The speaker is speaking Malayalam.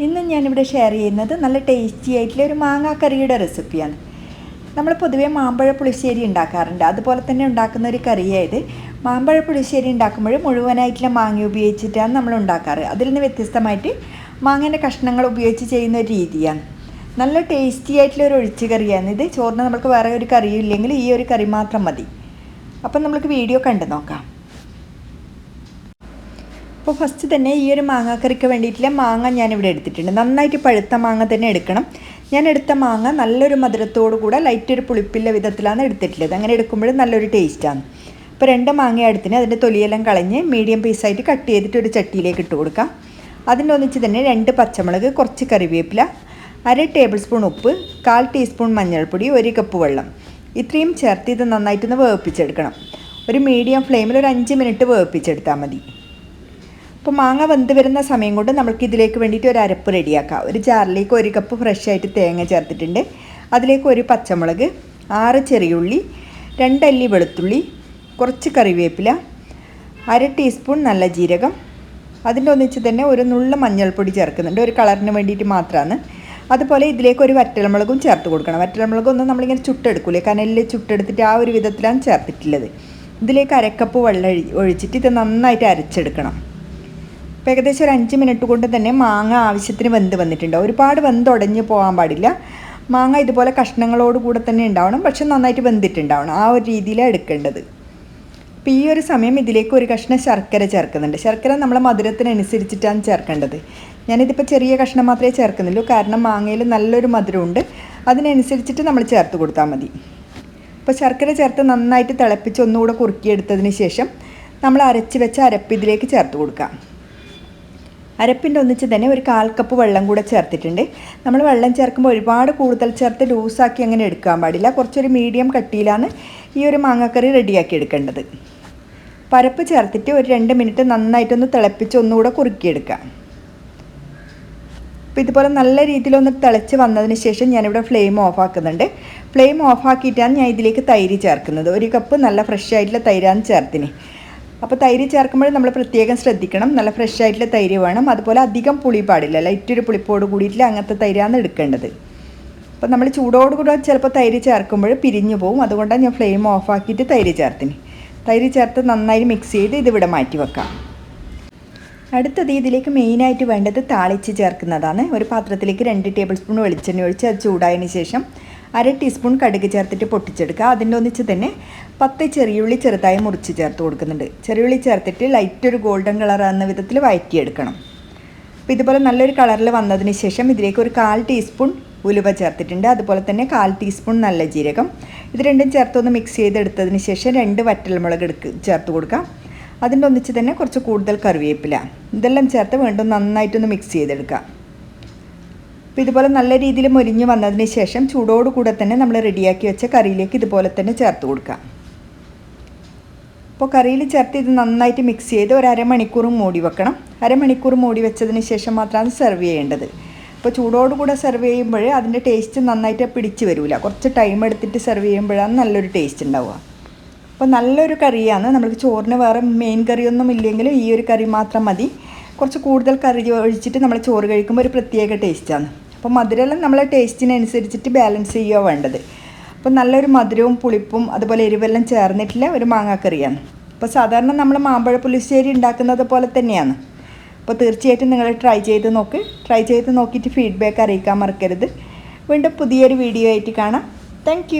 ഇന്ന് ഞാനിവിടെ ഷെയർ ചെയ്യുന്നത് നല്ല ടേസ്റ്റി ആയിട്ടുള്ള ഒരു മാങ്ങാക്കറിയുടെ റെസിപ്പിയാണ് നമ്മൾ പൊതുവേ മാമ്പഴ പുളിശ്ശേരി ഉണ്ടാക്കാറുണ്ട്. അതുപോലെ തന്നെ ഉണ്ടാക്കുന്ന ഒരു കറിയായത് മാമ്പഴ പുളിശ്ശേരി ഉണ്ടാക്കുമ്പോൾ മുഴുവനായിട്ടുള്ള മാങ്ങ ഉപയോഗിച്ചിട്ടാണ് നമ്മൾ ഉണ്ടാക്കാറ്. അതിൽ നിന്ന് വ്യത്യസ്തമായിട്ട് മാങ്ങേന്റെ കഷ്ണങ്ങൾ ഉപയോഗിച്ച് ചെയ്യുന്ന ഒരു രീതിയാണ്. നല്ല ടേസ്റ്റി ആയിട്ടുള്ള ഒരു ഒഴിച്ച് കറിയാണ് ഇത്. ചോറിന് നമുക്ക് വേറെ ഒരു കറിയും ഇല്ലെങ്കിൽ ഈ ഒരു കറി മാത്രം മതി. അപ്പം നമുക്ക് വീഡിയോ കണ്ടു നോക്കാം. അപ്പോൾ ഫസ്റ്റ് തന്നെ ഈ ഒരു മാങ്ങാക്കറിക്ക് വേണ്ടിയിട്ടുള്ള മാങ്ങ ഞാനിവിടെ എടുത്തിട്ടുണ്ട്. നന്നായിട്ട് പഴുത്ത മാങ്ങ തന്നെ എടുക്കണം. ഞാൻ എടുത്ത മാങ്ങ നല്ലൊരു മധുരത്തോടു കൂടെ ലൈറ്റ് ഒരു പുളിപ്പില്ല വിധത്തിലാണ് എടുത്തിട്ടുള്ളത്. അങ്ങനെ എടുക്കുമ്പോൾ നല്ലൊരു ടേസ്റ്റാണ് അപ്പോൾ രണ്ട് മാങ്ങ എടുത്തിന്. അതിന്റെ തൊലിയെല്ലാം കളഞ്ഞ് മീഡിയം പീസായിട്ട് കട്ട് ചെയ്തിട്ട് ഒരു ചട്ടിയിലേക്ക് ഇട്ട് കൊടുക്കാം. അതിന്റെ ഒന്നിച്ച് തന്നെ രണ്ട് പച്ചമുളക് കുറച്ച് കറിവേപ്പില അര ടേബിൾ സ്പൂൺ ഉപ്പ് കാൽ ടീസ്പൂൺ മഞ്ഞൾപ്പൊടി ഒരു കപ്പ് വെള്ളം. ഇത്രയും ചേർത്ത് ഇത് നന്നായിട്ടൊന്ന് വേവിപ്പിച്ചെടുക്കണം. ഒരു മീഡിയം ഫ്ലെയിമിൽ ഒരു അഞ്ച് മിനിറ്റ് വേവിപ്പിച്ചെടുത്താൽ മതി. അപ്പോൾ മാങ്ങ വെന്ത് വരുന്ന സമയം കൊണ്ട് നമുക്ക് ഇതിലേക്ക് വേണ്ടിയിട്ട് ഒരു അരപ്പ് റെഡിയാക്കാം. ഒരു ജാറിലേക്ക് ഒരു കപ്പ് ഫ്രഷ് ആയിട്ട് തേങ്ങ ചേർത്തിട്ടുണ്ട്. അതിലേക്ക് ഒരു പച്ചമുളക് ആറ് ചെറിയുള്ളി രണ്ടല്ലി വെളുത്തുള്ളി കുറച്ച് കറിവേപ്പില അര ടീസ്പൂൺ നല്ല ജീരകം അതിന്റെ ഒന്നിച്ച് തന്നെ ഒരു നുള്ള മഞ്ഞൾപ്പൊടി ചേർക്കുന്നുണ്ട്. ഒരു കളറിന് വേണ്ടിയിട്ട് മാത്രമാണ് അതുപോലെ ഇതിലേക്ക് ഒരു വറ്റൽമുളകും ചേർത്ത് കൊടുക്കണം. വറ്റൽമുളകൊന്നും നമ്മളിങ്ങനെ ചുട്ടെടുക്കൂലേ? കനലിൽ ചുട്ടെടുത്തിട്ട് ആ ഒരു വിധത്തിലാണ് ചേർത്തിട്ടുള്ളത്. ഇതിലേക്ക് അരക്കപ്പ് വെള്ളം ഒഴിച്ചിട്ട് ഇത് നന്നായിട്ട് അരച്ചെടുക്കണം. അപ്പോൾ ഏകദേശം ഒരു അഞ്ച് മിനിറ്റ് കൊണ്ട് തന്നെ മാങ്ങ ആവശ്യത്തിന് വെന്ത് വന്നിട്ടുണ്ട്. ഒരുപാട് വെന്ത് ഉടഞ്ഞ് പോകാൻ പാടില്ല. മാങ്ങ ഇതുപോലെ കഷ്ണങ്ങളോട് കൂടെ തന്നെ ഉണ്ടാവണം. പക്ഷെ നന്നായിട്ട് വെന്തിട്ടുണ്ടാവണം. ആ ഒരു രീതിയിലാണ് എടുക്കേണ്ടത്. അപ്പോൾ ഈ ഒരു സമയം ഇതിലേക്ക് ഒരു കഷ്ണം ശർക്കര ചേർക്കുന്നുണ്ട്. ശർക്കര നമ്മളെ മധുരത്തിനനുസരിച്ചിട്ടാണ് ചേർക്കേണ്ടത്. ഞാനിതിപ്പോൾ ചെറിയ കഷ്ണം മാത്രമേ ചേർക്കുന്നുള്ളൂ. കാരണം മാങ്ങയിൽ നല്ലൊരു മധുരമുണ്ട്. അതിനനുസരിച്ചിട്ട് നമ്മൾ ചേർത്ത് കൊടുത്താൽ മതി. അപ്പോൾ ശർക്കര ചേർത്ത് നന്നായിട്ട് തിളപ്പിച്ച് ഒന്നുകൂടെ കുറുക്കിയെടുത്തതിന് ശേഷം നമ്മൾ അരച്ച് വെച്ച അരപ്പ് ഇതിലേക്ക് ചേർത്ത് കൊടുക്കാം. അരപ്പിന്റെ ഒന്നിച്ച് തന്നെ ഒരു കാൽ കപ്പ് വെള്ളം കൂടെ ചേർത്തിട്ടുണ്ട്. നമ്മൾ വെള്ളം ചേർക്കുമ്പോൾ ഒരുപാട് കൂടുതൽ ചേർത്ത് ലൂസാക്കി അങ്ങനെ എടുക്കാൻ പാടില്ല. കുറച്ചൊരു മീഡിയം കട്ടിയിലാണ് ഈ ഒരു മാങ്ങക്കറി റെഡിയാക്കി എടുക്കേണ്ടത്. പരപ്പ് ചേർത്തിട്ട് ഒരു രണ്ട് മിനിറ്റ് നന്നായിട്ടൊന്ന് തിളപ്പിച്ച് ഒന്നുകൂടെ കുറുക്കിയെടുക്കാം. അപ്പോൾ ഇതുപോലെ നല്ല രീതിയിലൊന്ന് തിളച്ച് വന്നതിന് ശേഷം ഞാനിവിടെ ഫ്ലെയിം ഓഫ് ആക്കുന്നുണ്ട്. ഫ്ലെയിം ഓഫ് ആക്കിയിട്ടാണ് ഞാൻ ഇതിലേക്ക് തൈര് ചേർക്കുന്നത്. ഒരു കപ്പ് നല്ല ഫ്രഷ് ആയിട്ടുള്ള തൈരാണ് ചേർത്തിന്. അപ്പോൾ തൈര് ചേർക്കുമ്പോൾ നമ്മൾ പ്രത്യേകം ശ്രദ്ധിക്കണം. നല്ല ഫ്രഷ് ആയിട്ടുള്ള തൈര് വേണം. അതുപോലെ അധികം പുളി പാടില്ല ലൈറ്റൊരു പുളിപ്പോട് കൂടിയിട്ടില്ല. അങ്ങനത്തെ തൈരാണ് എടുക്കേണ്ടത്. അപ്പോൾ നമ്മൾ ചൂടോട് കൂടെ ചിലപ്പോൾ തൈര് ചേർക്കുമ്പോൾ പിരിഞ്ഞു പോകും അതുകൊണ്ടാണ് ഞാൻ ഫ്ലെയിം ഓഫ് ആക്കിയിട്ട് തൈര് ചേർത്തിന്. തൈര് ചേർത്ത് നന്നായി മിക്സ് ചെയ്ത് ഇതിവിടെ മാറ്റി വെക്കാം. അടുത്തത് ഇതിലേക്ക് മെയിനായിട്ട് വേണ്ടത് താളിച്ച് ചേർക്കുന്നതാണ്. ഒരു പാത്രത്തിലേക്ക് രണ്ട് ടേബിൾ സ്പൂൺ വെളിച്ചെണ്ണ ഒഴിച്ച് അത് ചൂടായതിന് ശേഷം അര ടീസ്പൂൺ കടുക് ചേർത്തിട്ട് പൊട്ടിച്ചെടുക്കുക. അതിന്റെ ഒന്നിച്ച് തന്നെ പത്ത് ചെറിയുള്ളി ചെറുതായി മുറിച്ച് ചേർത്ത് കൊടുക്കുന്നുണ്ട്. ചെറിയുള്ളി ചേർത്തിട്ട് ലൈറ്റ് ഒരു ഗോൾഡൻ കളർ ആകുന്ന വിധത്തിൽ വഴറ്റിയെടുക്കണം. അപ്പോൾ ഇതുപോലെ നല്ലൊരു കളറിൽ വന്നതിന് ശേഷം ഇതിലേക്ക് ഒരു കാൽ ടീസ്പൂൺ ഉലുവ ചേർത്തിട്ടുണ്ട്. അതുപോലെ തന്നെ കാൽ ടീസ്പൂൺ നല്ല ജീരകം. ഇത് രണ്ടും ചേർത്തൊന്ന് മിക്സ് ചെയ്തെടുത്തതിന് ശേഷം രണ്ട് വറ്റൽമുളക് എടുക്ക് ചേർത്ത് കൊടുക്കാം അതിന്റെ ഒന്നിച്ച് തന്നെ കുറച്ച് കൂടുതൽ കറിവേപ്പില. ഇതെല്ലാം ചേർത്ത് വീണ്ടും നന്നായിട്ടൊന്ന് മിക്സ് ചെയ്തെടുക്കാം അപ്പോൾ ഇതുപോലെ നല്ല രീതിയിൽ മൊരിഞ്ഞ് വന്നതിന് ശേഷം ചൂടോടുകൂടെ തന്നെ നമ്മൾ റെഡിയാക്കി വെച്ച കറിയിലേക്ക് ഇതുപോലെ തന്നെ ചേർത്ത് കൊടുക്കാം അപ്പോൾ കറിയിൽ ചേർത്ത് ഇത് നന്നായിട്ട് മിക്സ് ചെയ്ത് ഒരു അരമണിക്കൂർ മൂടി വെക്കണം. അരമണിക്കൂർ മൂടി വെച്ചതിന് ശേഷം മാത്രമാണ് സെർവ് ചെയ്യേണ്ടത്. അപ്പോൾ ചൂടോടുകൂടെ സെർവ് ചെയ്യുമ്പോൾ അതിന്റെ ടേസ്റ്റ് നന്നായിട്ട് പിടിച്ച് വരില്ല കുറച്ച് ടൈം എടുത്തിട്ട് സെർവ് ചെയ്യുമ്പോഴാണ് നല്ലൊരു ടേസ്റ്റ് ഉണ്ടാവുക. അപ്പോൾ നല്ലൊരു കറിയാണ്. നമുക്ക് ചോറിന് വേറെ മെയിൻ കറിയൊന്നും ഇല്ലെങ്കിലും ഈ ഒരു കറി മാത്രം മതി. കുറച്ച് കൂടുതൽ കറി ഒഴിച്ചിട്ട് നമ്മൾ ചോറ് കഴിക്കുമ്പോൾ ഒരു പ്രത്യേക ടേസ്റ്റാണ് അപ്പോൾ മധുരമെല്ലാം നമ്മളെ ടേസ്റ്റിനനുസരിച്ചിട്ട് ബാലൻസ് ചെയ്യുക വേണ്ടത്. അപ്പോൾ നല്ലൊരു മധുരവും പുളിപ്പും അതുപോലെ എരിവെല്ലാം ചേർന്നിട്ടില്ല ഒരു മാങ്ങാക്കറിയാണ്. അപ്പോൾ സാധാരണ നമ്മൾ മാമ്പഴ പുളിശ്ശേരി ഉണ്ടാക്കുന്നത് പോലെ തന്നെയാണ്. അപ്പോൾ തീർച്ചയായിട്ടും നിങ്ങൾ ട്രൈ ചെയ്ത് നോക്ക്. ട്രൈ ചെയ്ത് നോക്കിയിട്ട് ഫീഡ്ബാക്ക് അറിയിക്കാൻ മറക്കരുത്. വീണ്ടും പുതിയൊരു വീഡിയോ ആയിട്ട് കാണാം. താങ്ക്